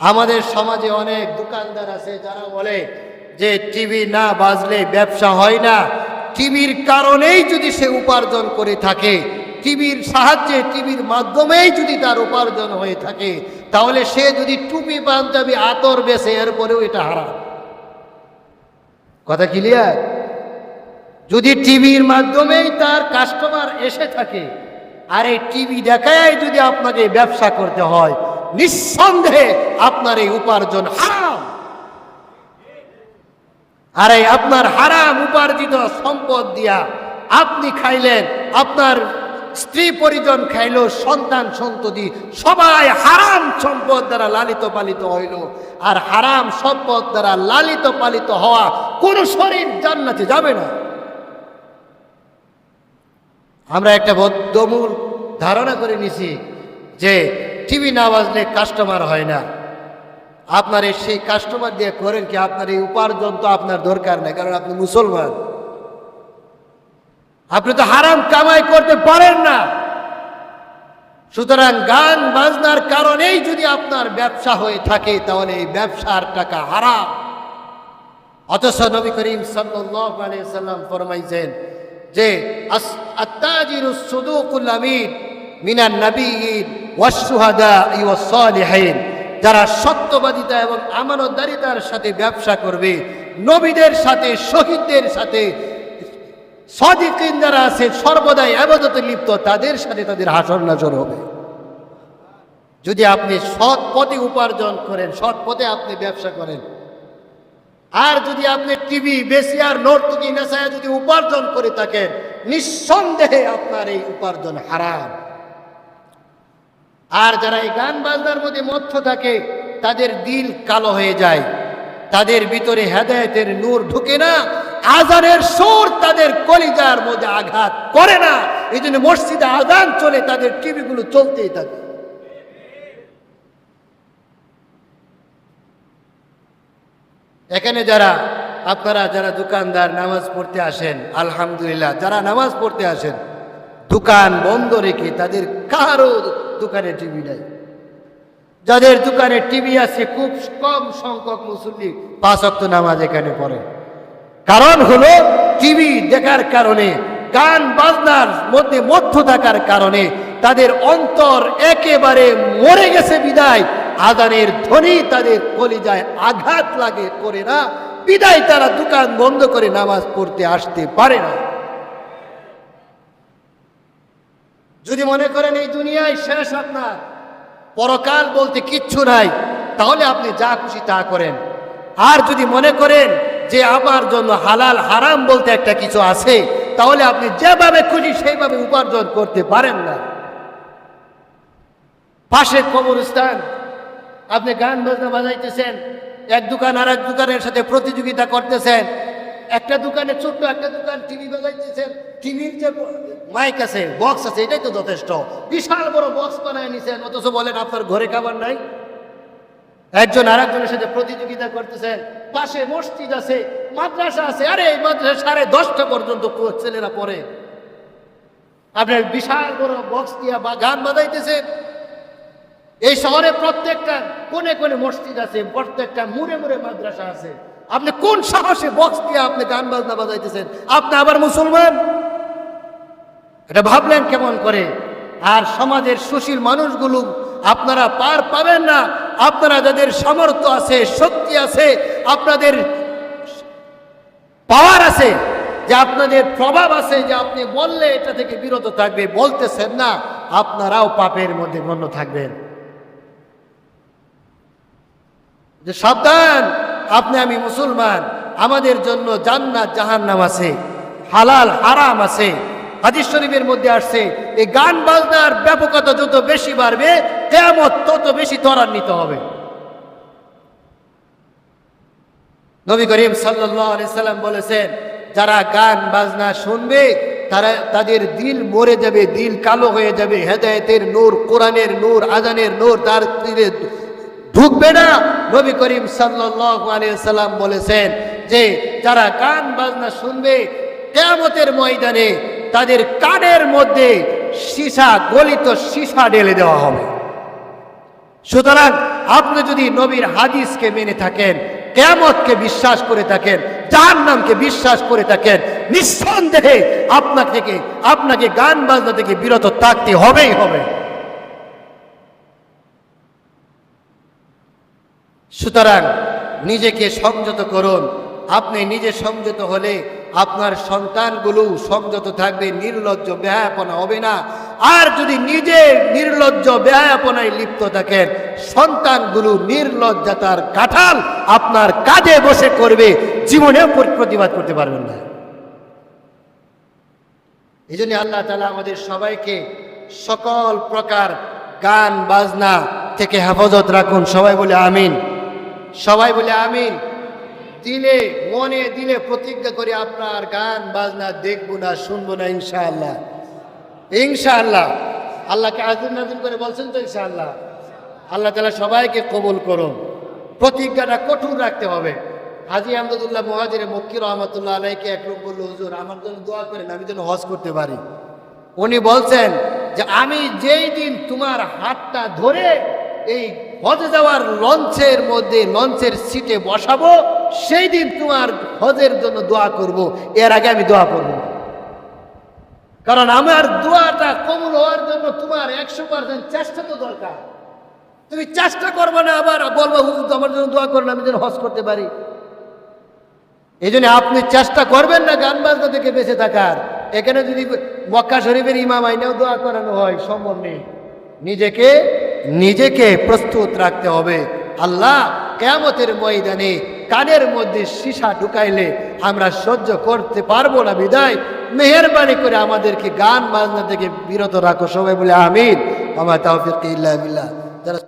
আমাদের সমাজে অনেক দোকানদার আছে যারা বলে যে টিভি না বাজলে ব্যবসা হয় না। টিভির কারণেই যদি সে উপার্জন করে থাকে টিভির সাহায্যে টিভির মাধ্যমেই যদি তার উপার্জন হয়ে থাকে, তাহলে সে যদি টুপি, পাঞ্জাবি, আতর বেছে, এরপরেও এটা হারাম। কথা ক্লিয়ার যদি টিভির মাধ্যমেই তার কাস্টমার এসে থাকে, আর এই টিভি দেখায় যদি আপনাকে ব্যবসা করতে হয় নিঃসন্দেহে আপনার এই উপার্জন হারাম। আর এই আপনার হারাম উপার্জিত সম্পদ দিয়া আপনি খাইলেন, আপনার স্ত্রী পরিজন খাইলো, সন্তান সন্ততি, সবাই হারাম সম্পদ দ্বারা লালিত পালিত হইল। আর হারাম সম্পদ দ্বারা লালিত পালিত হওয়া কোন শরীর জান্নাতে যাবে না। আমরা একটা বদ্ধমূল ধারণা করে নিছি যে টিভি না বাজলে কাস্টমার হয় না। আপনার সেই কাস্টমার দিয়ে করেন কি আপনার এই উপার্জন তো আপনার দরকার নেই, কারণ আপনি মুসলমান। আপনি তো হারাম কামাই করতে পারেন না। সুতরাং গান বাজনার কারণেই যদি আপনার ব্যবসা হয়ে থাকে, তাহলে এই ব্যবসার টাকা হারাম। অথচ নবী করিম সাল্লাম ফরমাইছেন যে আত্তাজিরুস সুদুকুল আমিন মিনান নাবিয়িন যারা সত্যবাদিতা এবং আমানতদারিতার সাথে ব্যবসা করবে, নবীদের সাথে, শহীদদের সাথে, সদিকিন যারা আছে, সর্বদাই আবাদতে লিপ্ত, তাদের সাথে তাদের হাসর নাজর হবে। যদি আপনি সৎ পথে উপার্জন করেন, সৎ পথে আপনি ব্যবসা করেন, আর যদি আপনি টিভি বেশি আর নর্তকী নেশায় যদি উপার্জন করে থাকেন, নিঃসন্দেহে আপনার এই উপার্জন হারাম। আর যারা এই গান বাজনার মধ্যে মধ্য থাকে, তাদের দিল কালো হয়ে যায়। তাদের ভিতরে হেদায়েতের নূর ঢুকে না। আজানের সুর তাদের কলিজার মধ্যে আঘাত করে না। এই জন্য মসজিদে আজান চলে, তাদের টিভিগুলো চলতেই থাকে। এখানে যারা, আপনারা যারা দোকানদার নামাজ পড়তে আসেন, আলহামদুলিল্লাহ, যারা নামাজ পড়তে আসেন, দোকান বন্ধ রেখে তাদের কারও দোকানে টিভি নাই। যাদের দোকানে টিভি আছে, খুব কম সংখ্যক মুসল্লি পাঁচ নামাজ এখানে পড়ে। কারণ হলো, টিভি দেখার কারণে, গান বাজনার মধ্যে মধ্য থাকার কারণে, তাদের অন্তর একেবারে মরে গেছে বিদায়। আদানের ধ্বনি তাদের কলিজায় আঘাত লাগে, করে না। বিদায় তারা দোকান বন্ধ করে নামাজ পড়তে আসতে পারে না। যদি মনে করেন এই দুনিয়ায় শেষ আপনার, পরকাল বলতে কিচ্ছু নাই, তাহলে আপনি যা খুশি তা করেন। আর যদি মনে করেন যে আমার জন্য হালাল, হারাম বলতে একটা কিছু আছে, তাহলে আপনি যেভাবে খুশি সেইভাবে উপার্জন করতে পারেন না। পাশে কবরস্থান, আপনি গান বাজনা বাজাইতেছেন, এক দোকান আর এক দোকানের সাথে প্রতিযোগিতা করতেছেন একটা দোকানে ছোট্ট একটা দোকান টিভি বাজাইতেছেন টিভির যে মাইক আছে বক্স আছে, এটাই তো যথেষ্ট। বিশাল বড় বক্স বানায় নিছেন, অথচ বলেন আপনার ঘরে খাবার নাই। একজন আর একজনের সাথে প্রতিযোগিতা করতেছেন পাশে মসজিদ আছে, মাদ্রাসা আছে, আরে এই মাদ্রাসা সাড়ে দশটা পর্যন্ত ছেলেরা পড়ে। আপনার বিশাল বড় বক্স দিয়া বা গান বাজাইতেছেন এই শহরে প্রত্যেকটা কোনে কোনে মসজিদ আছে, প্রত্যেকটা মুড়ে মুড়ে মাদ্রাসা আছে। আপনি কোন সাহসে বক্স দিয়ে আপনি গান বাজনা বাজাইতেছেন? আপনি আবার মুসলমান? এটা ভাবলেন কেমন করে? আর সমাজের সুশীল মানুষগুলো আপনারা পার পাবেন না। আপনারা যাদের সামর্থ্য আছে, শক্তি আছে, আপনাদের পাওয়ার আছে, যে আপনাদের প্রভাব আছে, যে আপনি বললে এটা থেকে বিরত থাকবে, বলতেছেন না, আপনারাও পাপের মধ্যে গণ্য থাকবেন। যে সাবধান! আপনি আমি মুসলমান, আমাদের জন্য জান্নাত জাহান্নাম আছে, হালাল, হারাম আছে। হাদিস শরীফের মধ্যে আসছে, এই গান বাজনার ব্যাপকতা যত বেশি বাড়বে কেমন তত বেশি ত্বরান্বিত হবে। নবী করিম সাল্লাম বলেছেন, যারা গান বাজনা শুনবে, তারা, তাদের দিল মরে যাবে, দিল কালো হয়ে যাবে, হেদায়েতের নূর, কোরআনের নূর, আজানের নূর তীরে ঢুকবে না। নবী করিম সাল্লাম বলেছেন যে, যারা গান বাজনা শুনবে, কেয়ামতের ময়দানে তাদের কানের মধ্যে সীসা, গলিত সীসা ঢেলে দেওয়া হবে। সুতরাং আপনি যদি নবীর হাদিসকে মেনে থাকেন কেমতকে বিশ্বাস করে থাকেন যার নামকে বিশ্বাস করে থাকেন, নিঃসন্দেহে আপনাকে আপনাকে গান বাজনা থেকে বিরত থাকতে হবেই হবে। সুতরাং নিজেকে সংযত করুন। আপনি নিজে সংযত হলে আপনার সন্তানগুলো সংযত থাকবে, নির্লজ্জ ব্যয়াপনা হবে না। আর যদি নিজে নির্লজ্জ ব্যয়াপনায় লিপ্ত থাকেন, সন্তানগুলো নির্লজ্জাতার কাঁঠাল আপনার কাজে বসে করবে, জীবনেও প্র- প্রতিবাদ করতে পারবেন না। এই জন্য আল্লাহ তালা আমাদের সবাইকে সকল প্রকার গান, বাজনা থেকে হেফাজত রাখুন। সবাই বলে আমিন। সবাই বলে আমিন। দিলে, মনে দিলে প্রতিজ্ঞা করে আপনার গান, বাজনা দেখব না, শুনব না, ইনশাআল্লাহ। ইনশাআল্লাহ। আল্লাহকে আদিন নাদিন করে বলছেন তো ইনশাআল্লাহ। আল্লাহ তালা সবাইকে কবুল করুন। প্রতিজ্ঞাটা কঠোর রাখতে হবে। হাজি আহমদুল্লাহ মহাজির মক্কির রহমতুল্লাহ আলাইকে এক লোক বলল, হুজুর, আমার জন্য দোয়া করেন, আমি যেন হজ করতে পারি। উনি বলছেন যে, আমি যেই দিন তোমার হাতটা ধরে এই হজে যাওয়ার লঞ্চের মধ্যে, লঞ্চের সিটে বসাবো সেই দিন তোমার হজের জন্য দোয়া করব। এর আগে আমি দোয়া করব। কারণ আমার দোয়াটা কমল হওয়ার জন্য তোমার একশো পার্সেন্ট চেষ্টা তো দরকার। তুমি চেষ্টা করবে না, আবার বলব, হুজুর আমার জন্য দোয়া করেন আমি যেন হজ করতে পারি। এই জন্য আপনি চেষ্টা করবেন না গান বাজনা থেকে বেঁচে থাকার। এখানে যদি মক্কা শরীফের ইমাম আইনেও দোয়া করানো হয়, সম্ভব নেই। নিজেকে নিজেকে প্রস্তুত রাখতে হবে। আল্লাহ কেয়ামতের ময়দানে কানের মধ্যে সীসা ঢুকাইলে আমরা সহ্য করতে পারব না বিদায়। মেহরবানি করে আমাদেরকে গান বাজনা থেকে বিরত রাখো সবাই বলে আমিন। আমার তাহফিক ইল্লা